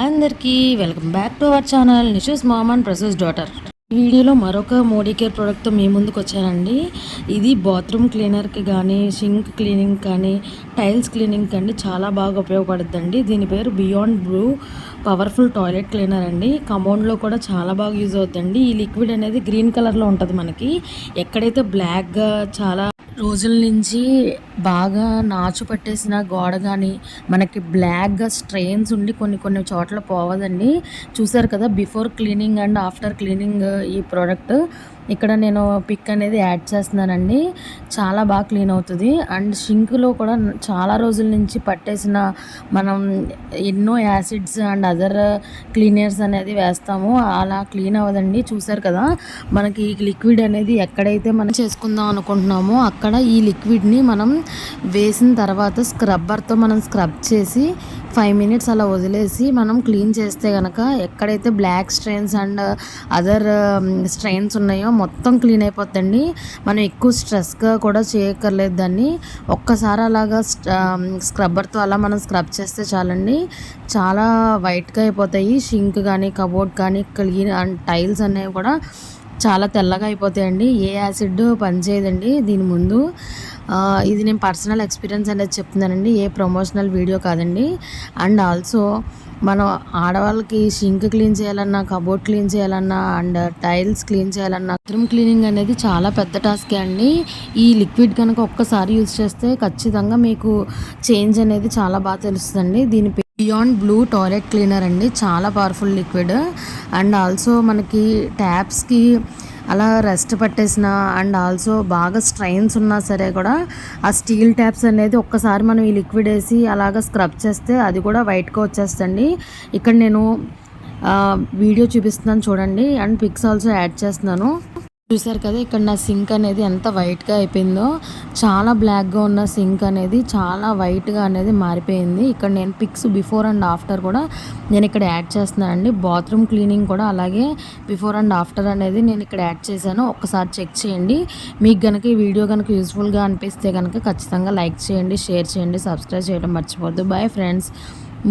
అందరికీ welcome back to our channel నిషూస్ mom and ప్రసూస్ daughter. ఈ వీడియోలో మరొక మోడీ కేర్ ప్రోడక్ట్తో మీ ముందుకు వచ్చానండి. ఇది బాత్రూమ్ క్లీనర్కి కానీ సింక్ క్లీనింగ్ కానీ టైల్స్ క్లీనింగ్ కానీ చాలా బాగా ఉపయోగపడుతుందండి దీని పేరు beyond blue powerful toilet cleaner అండి. కమౌండ్లో కూడా చాలా బాగా యూజ్ అవుతుందండి ఈ లిక్విడ్ అనేది గ్రీన్ కలర్లో ఉంటుంది మనకి. ఎక్కడైతే బ్లాక్గా చాలా రోజుల నుంచి బాగా నాచు పట్టేసిన గోడ కానీ మనకి బ్లాక్గా స్ట్రెయిన్స్ ఉండి కొన్ని కొన్ని చోట్ల పోవదండి. చూసారు కదా before cleaning and after cleaning ఈ ప్రోడక్ట్ ఇక్కడ నేను పిక్ అనేది యాడ్ చేస్తున్నానండి. చాలా బాగా క్లీన్ అవుతుంది. అండ్ షింక్లో కూడా చాలా రోజుల నుంచి పట్టేసిన మనం ఎన్నో యాసిడ్స్ అండ్ అదర్ క్లీనర్స్ అనేది వేస్తాము. అలా క్లీన్ అవ్వదండి. చూసారు కదా మనకి ఈ లిక్విడ్ అనేది ఎక్కడైతే మనం చేసుకుందాం అనుకుంటున్నామో అక్కడ ఈ లిక్విడ్ని మనం వేసిన తర్వాత స్క్రబ్బర్తో మనం స్క్రబ్ చేసి ఫైవ్ మినిట్స్ అలా వదిలేసి మనం క్లీన్ చేస్తే కనుక ఎక్కడైతే black strains and other strains ఉన్నాయో మొత్తం క్లీన్ అయిపోతుందండి మనం ఎక్కువ స్ట్రెస్గా కూడా చేయక్కర్లేదు దాన్ని. ఒక్కసారి అలాగా స్క్రబ్బర్తో um, అలా మనం స్క్రబ్ చేస్తే చాలండి. చాలా వైట్గా అయిపోతాయి. షింక్ కానీ కబోర్డ్ కానీ క్లీన్ అండ్ టైల్స్ అనేవి కూడా చాలా తెల్లగా అయిపోతాయండి. ఏ యాసిడ్ పనిచేయదండి దీని ముందు. ఇది నేను పర్సనల్ ఎక్స్పీరియన్స్ అనేది చెప్తున్నానండి. ఏ ప్రమోషనల్ వీడియో కాదండి. అండ్ ఆల్సో మనం ఆడవాళ్ళకి షింక్ క్లీన్ చేయాలన్నా కబోర్డ్ క్లీన్ చేయాలన్నా అండ్ టైల్స్ క్లీన్ చేయాలన్నా బాత్రూమ్ క్లీనింగ్ అనేది చాలా పెద్ద టాస్కే అండి. ఈ లిక్విడ్ కనుక ఒక్కసారి యూజ్ చేస్తే ఖచ్చితంగా మీకు చేంజ్ అనేది చాలా బాగా తెలుస్తుందండి. దీని బియాండ్ బ్లూ టాయిలెట్ క్లీనర్ అండి. చాలా పవర్ఫుల్ లిక్విడ్. అండ్ ఆల్సో మనకి ట్యాప్స్కి అలా రెస్ట్ పట్టేసిన అండ్ ఆల్సో బాగా స్ట్రైన్స్ ఉన్నా సరే కూడా ఆ స్టీల్ ట్యాప్స్ అనేది ఒక్కసారి మనం ఈ లిక్విడ్ వేసి అలాగ స్క్రబ్ చేస్తే అది కూడా వైట్గా వచ్చేస్తండి ఇక్కడ నేను వీడియో చూపిస్తున్నాను చూడండి. అండ్ పిక్స్ ఆల్సో యాడ్ చేస్తున్నాను. చూసారు కదా ఇక్కడ నా సింక్ అనేది ఎంత వైట్గా అయిపోయిందో. చాలా బ్లాక్గా ఉన్న సింక్ అనేది చాలా వైట్గా అనేది మారిపోయింది. ఇక్కడ నేను పిక్స్ బిఫోర్ అండ్ ఆఫ్టర్ కూడా నేను ఇక్కడ యాడ్ చేస్తున్నాను అండి. బాత్రూమ్ క్లీనింగ్ కూడా అలాగే బిఫోర్ అండ్ ఆఫ్టర్ అనేది నేను ఇక్కడ యాడ్ చేశాను. ఒకసారి చెక్ చేయండి. మీకు కనుక ఈ వీడియో కనుక యూస్ఫుల్గా అనిపిస్తే కనుక ఖచ్చితంగా లైక్ చేయండి షేర్ చేయండి సబ్స్క్రైబ్ చేయడం మర్చిపోద్దు బాయ్ ఫ్రెండ్స్.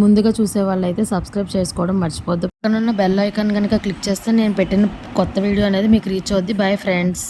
ముందుగా చూసే వాళ్ళైతే సబ్స్క్రైబ్ చేసుకోవడం మర్చిపోద్దు. పక్కనున్న బెల్ ఐకాన్ కనుక క్లిక్ చేస్తే నేను పెట్టిన కొత్త వీడియో అనేది మీకు రీచ్ అవుద్ది. Bye friends